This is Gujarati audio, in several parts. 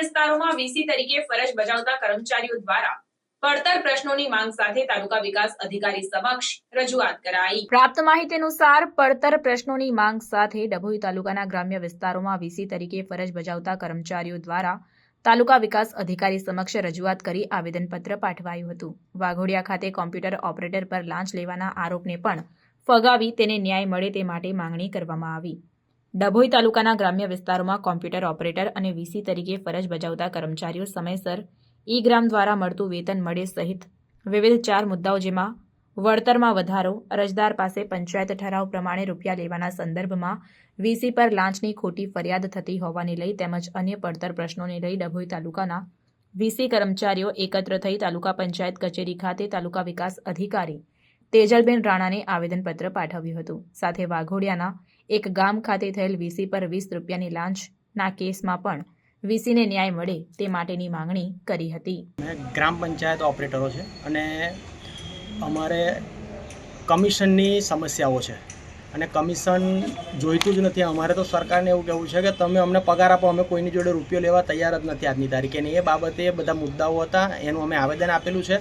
વિસ્તારોમાં વીસી તરીકે ફરજ બજાવતા કર્મચારીઓ દ્વારા પડતર પ્રશ્નોની માંગ સાથે તાલુકા વિકાસ અધિકારી સમક્ષ રજૂઆત કરાઈ. પ્રાપ્ત માહિતી અનુસાર પડતર પ્રશ્નોની માંગ સાથે ડભોઈ તાલુકાના ગ્રામ્ય વિસ્તારોમાં વીસી તરીકે ફરજ બજાવતા કર્મચારીઓ દ્વારા તાલુકા વિકાસ અધિકારી સમક્ષ રજૂઆત કરી આવેદનપત્ર પાઠવાયું હતું. વાઘોડિયા ખાતે કોમ્પ્યુટર ઓપરેટર પર લાંચ લેવાના આરોપને પણ ફગાવી તેને ન્યાય મળે તે માટે માંગણી કરવામાં આવી. ડભોઈ તાલુકાના ગ્રામ્ય વિસ્તારોમાં કોમ્પ્યુટર ઓપરેટર અને વીસી તરીકે ફરજ બજાવતા કર્મચારીઓ સમયસર ઈ ગ્રામ દ્વારા મળતું વેતન મળે સહિત વિવિધ ચાર મુદ્દાઓ જેમાં વળતરમાં વધારો, અરજદાર પાસે પંચાયત ઠરાવ પ્રમાણે રૂપિયા લેવાના સંદર્ભમાં વીસી પર લાંચની ખોટી ફરિયાદ થતી હોવાને લઈ તેમજ અન્ય પડતર પ્રશ્નોને લઈ ડભોઈ તાલુકાના વીસી કર્મચારીઓ એકત્ર થઈ તાલુકા પંચાયત કચેરી ખાતે તાલુકા વિકાસ અધિકારી તેજલબેન રાણાને આવેદનપત્ર પાઠવ્યું હતું. સાથે વાઘોડિયાના એક ગામ ખાતે થયેલ વીસી પર વીસ રૂપિયાની લાંચના કેસમાં પણ વીસીને ન્યાય મળે તે માટેની માંગણી કરી હતી. ગ્રામ પંચાયત ઓપરેટરો છે અને અમારે કમિશનની સમસ્યાઓ છે. અને કમિશન જોઈતું જ નથી. અમારે તો સરકારને એવું કહેવું છે કે તમે અમને પગાર આપો, અમે કોઈની જોડે રૂપિયો લેવા તૈયાર જ નથી આજની તારીખે. એ બાબતે બધા મુદ્દાઓ હતા. એનું અમે આવેદન આપેલું છે.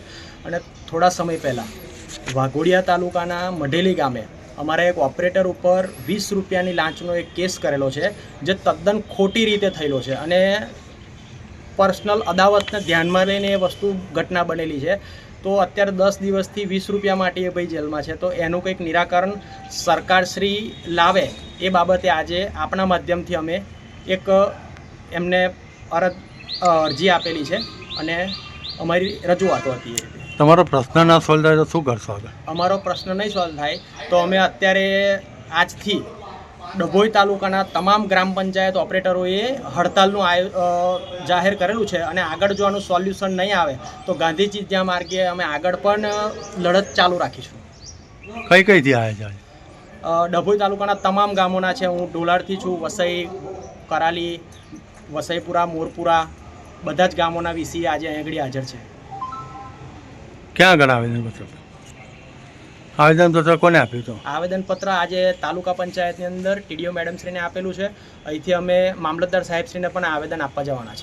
અને થોડા સમય પહેલાં વાઘોડિયા તાલુકાના મઢેલી ગામે અમારા એક ઓપરેટર ઉપર વીસ રૂપિયાની લાંચનો એક કેસ કરેલો છે, જે તદ્દન ખોટી રીતે થયેલો છે અને પર્સનલ અદાવતને ધ્યાનમાં લઈને એ વસ્તુ ઘટના બનેલી છે. તો અત્યારે દસ દિવસથી વીસ રૂપિયા માટે એ ભાઈ જેલમાં છે. તો એનું કંઈક નિરાકરણ સરકારશ્રી લાવે એ બાબતે આજે આપણા માધ્યમથી અમે એક એમને અરજ અરજી આપેલી છે અને અમારી રજૂઆતો હતી એ તમારો પ્રશ્ન ના સોલ્વ થાય તો શું કરશો આગળ? અમારો પ્રશ્ન નહીં સોલ્વ થાય તો અમે અત્યારે આજથી ડભોઈ તાલુકાના તમામ ગ્રામ પંચાયત ઓપરેટરોએ હડતાલનું આયો જાહેર કરેલું છે અને આગળ જો આનું સોલ્યુશન નહીં આવે તો ગાંધીજી જ્યાં માર્ગે અમે આગળ પણ લડત ચાલુ રાખીશું. કઈ કઈથી આવે છે? ડભોઈ તાલુકાના તમામ ગામોના છે. હું ડોલારથી છું વસઈ કરાલી વસઈપુરા મોરપુરા બધા જ ગામોના વીસી આજે આગળ હાજર છે. ક્યાં આગળ આવેદનપત્ર આવેદનપત્ર કોને આપ્યું હતું? આવેદનપત્ર આજે તાલુકા પંચાયતની અંદર ટીડીઓ મેડમશ્રીને આપેલું છે. અહીંથી અમે મામલતદાર સાહેબશ્રીને પણ આવેદન આપવા જવાના છે.